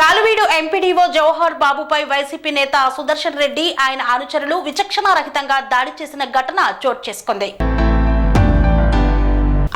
Galiveedu MPDO Jawahar బాబుపై YCP నేత సుదర్శన్ రెడ్డి ఆయన అనుచరులు విచక్షణారహితంగా దాడి చేసిన ఘటన చోటు చేసుకుంది.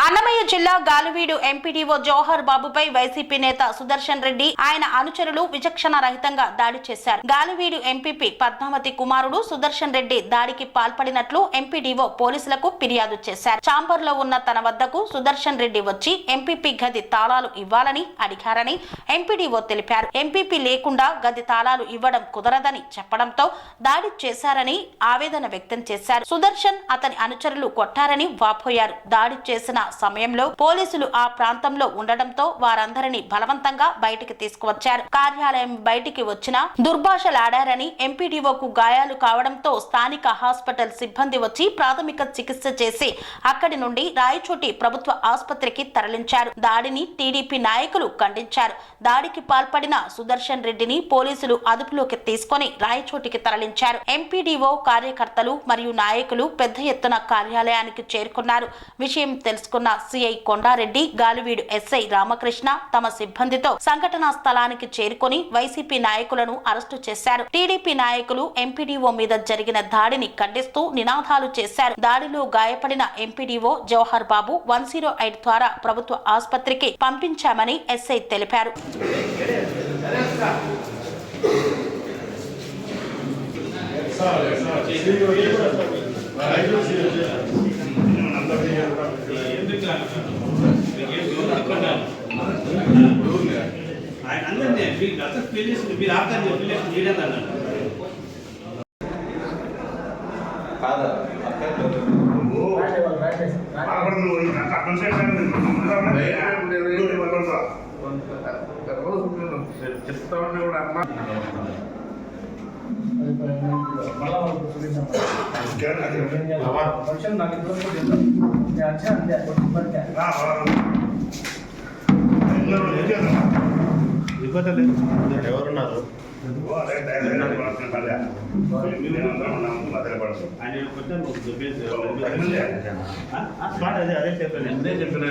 అన్నమయ్య జిల్లా గాలివీడు ఎంపీడీఓ జవహర్ బాబుపై వైసీపీ నేత సుదర్శన్ రెడ్డి ఆయన అనుచరులు విచక్షణ రహితంగా దాడి చేశారు. గాలివీడు ఎంపీపీ పద్మావతి కుమారుడు సుదర్శన్ రెడ్డి దాడికి పాల్పడినట్లు ఎంపీడీఓ పోలీసులకు ఫిర్యాదు చేశారు. చాంబర్లో ఉన్న తన వద్దకు సుదర్శన్ రెడ్డి వచ్చి ఎంపీపీ గది తాళాలు ఇవ్వాలని అడిగారని ఎంపీడీఓ తెలిపారు. ఎంపీపీ లేకుండా గది తాళాలు ఇవ్వడం కుదరదని చెప్పడంతో దాడి చేశారని ఆవేదన వ్యక్తం చేశారు. సుదర్శన్ అతని అనుచరులు కొట్టారని వాపోయారు. దాడి చేసిన సమయంలో పోలీసులు ఆ ప్రాంతంలో ఉండడంతో వారందరినీ బలవంతంగా బయటికి తీసుకువచ్చారు. కార్యాలయం బయటికి వచ్చిన దుర్భాషలాడారని ఎంపీడీఓకు గాయాలు కావడంతో స్థానిక హాస్పిటల్ సిబ్బంది వచ్చి ప్రాథమిక చికిత్స చేసి అక్కడి నుండి రాయచోటి ప్రభుత్వ ఆసుపత్రికి తరలించారు. దాడిని టీడీపీ నాయకులు ఖండించారు. దాడికి పాల్పడిన సుదర్శన్ రెడ్డిని పోలీసులు అదుపులోకి తీసుకొని రాయచోటికి తరలించారు. ఎంపీడీఓ కార్యకర్తలు మరియు నాయకులు పెద్ద ఎత్తున కార్యాలయానికి చేరుకున్నారు. విషయం తెలుసుకున్న సిఐ కొండారెడ్డి గాలివీడు ఎస్ఐ రామకృష్ణ తమ సిబ్బందితో సంఘటనా స్థలానికి చేరుకొని వైసీపీ నాయకులను అరెస్టు చేశారు. టీడీపీ నాయకులు ఎంపీడీఓ మీద జరిగిన దాడిని ఖండిస్తూ నినాదాలు చేశారు. దాడిలో గాయపడిన MPDO Jawahar Babu one zero eight ద్వారా ప్రభుత్వ ఆసుపత్రికి పంపించామని ఎస్ఐ తెలిపారు. అందరినీ ఫీల్ చేసి మీరు ఆకారం ఫీల్ చేసి చేయడం అన్నాడు కాదా చెప్తా కూడా ఎవరున్నారు ఆయన కొంచెం స్మార్ట్ అదే చెప్పాను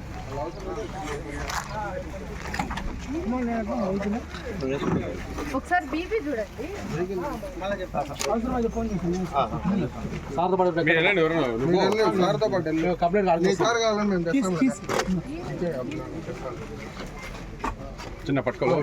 ఒకసారి బీపీ చూడండి చిన్న పట్టుకోవాలి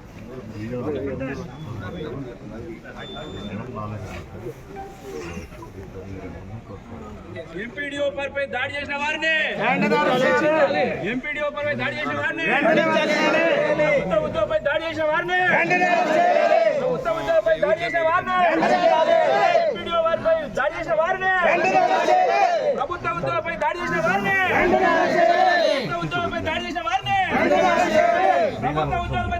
ఎంపీడీఓ పై దాడి చేసిన వారిని ఎంపీడీఓ పై దాడి చేసిన వారిని ప్రభుత్వ ఉద్యోగపై దాడి చేసిన వారిని ప్రభుత్వ ఉద్యోగపై దాడి చేసిన వారిని ఎంపీడీఓ వారిపై దాడి చేసిన వారిని ప్రభుత్వ ఉద్యోగపై దాడి చేసిన వారిని ప్రభుత్వ ఉద్యోగపై దాడి చేసిన వారిని ప్రభుత్వ ఉద్యోగపై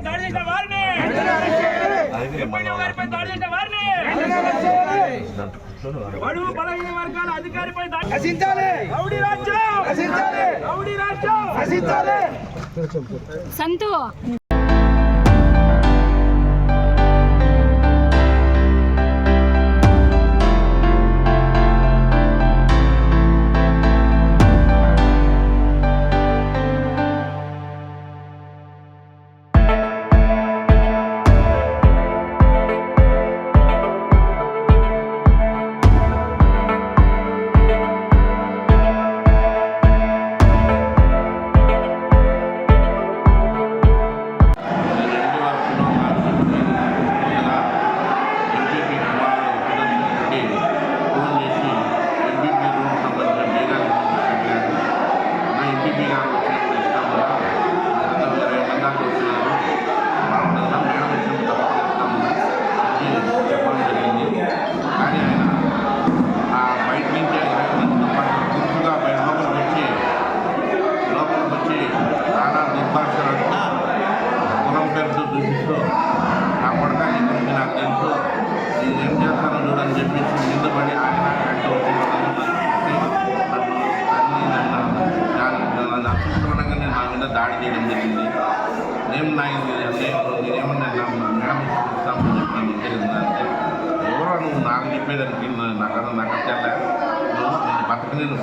బడుగు బలహీన వర్గాల అధికారిపై దాడి నశించాలి. రౌడీ రాజ్యం. నశించాలి. రౌడీ రాజ్యం. నశించాలి. సంతు.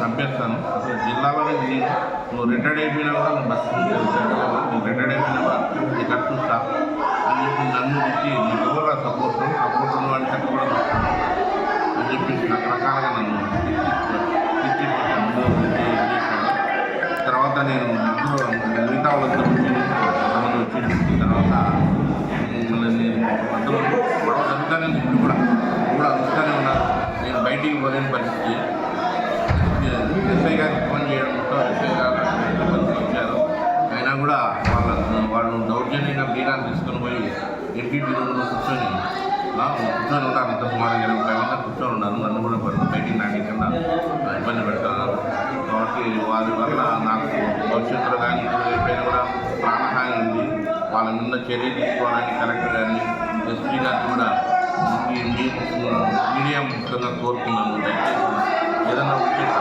బతక చంపేస్తాను. అసలు జిల్లాలోనే నేను నువ్వు రిటైర్డ్ అయిపోయినా కూడా నువ్వు బస్సు నువ్వు రిటైర్డ్ అయిపోయినా కూడా నీకు అర్థం అని చెప్పి నన్ను ఇచ్చి నీకు ఎవరు సపోర్ట్ సపోర్ట్ ఉన్న వాళ్ళ చెక్క కూడా అని చెప్పి రకరకాలుగా నన్ను తర్వాత నేను మిగతా వాళ్ళందరూ వచ్చి కొంతమంది వచ్చి తర్వాత నేను అందులో గొడవ జరుగుతూనే ఉంది. ఇప్పుడు కూడా. కూడా అరుస్తూనే ఉన్నారు నేను బయటికి పోలేని పరిస్థితి. దౌర్జన్యంగా బీరాన్ని తీసుకొని పోయి ఎంపీపీ రూమ్లో కూర్చొని నాకు కూర్చొని ఉంటాను అంత సుమారు ఇరవై ముప్పై కూర్చొని ఉన్నారు. నన్ను కూడా బయట- బయటికి నాటించకుండా ఇబ్బంది పెడతారు. కాబట్టి వారి వల్ల నాకు భవిష్యత్తులో కానీ ఎప్పుడైనా కూడా ప్రాణహాని ఉంది. వాళ్ళ మీద చర్య తీసుకోవడానికి కలెక్టర్ గారిని ఎస్పీ గారిని కూడా మీడియా ముఖ్యంగా కోరుతున్నాను దయచేసి ఏదైనా ఉంటే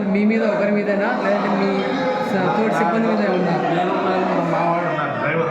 సార్ మీ మీద ఒకరి మీదనా లేదంటే మీ తోటి సిబ్బంది మీద ఉన్నా నేను ఉన్నాను, మా వాడు ఉన్నారు driver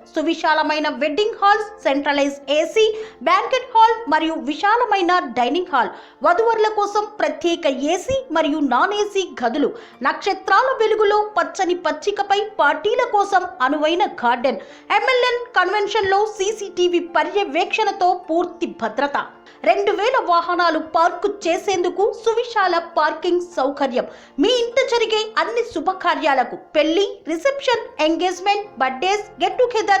సువిశాలమైన wedding halls centralize AC banquet hall మరియు విశాలమైన డైనింగ్ హాల్. వధువరుల కోసం ప్రత్యేక ఏసీ మరియు నాన్ ఏసీ గదులు. నక్షత్రాల వెలుగులో పచ్చని పచ్చికపై పార్టీల కోసం అనువైన గార్డెన్. ఎంఎల్ఎన్ కన్వెన్షన్లో సీసీటీవీ పర్యవేక్షణతో పూర్తి భద్రత. రెండు వేల వాహనాలు పార్కు చేసేందుకు సువిశాల పార్కింగ్ సౌకర్యం. మీ ఇంట జరిగే అన్ని శుభకార్యాలకు పెళ్ళి reception engagement birthdays get together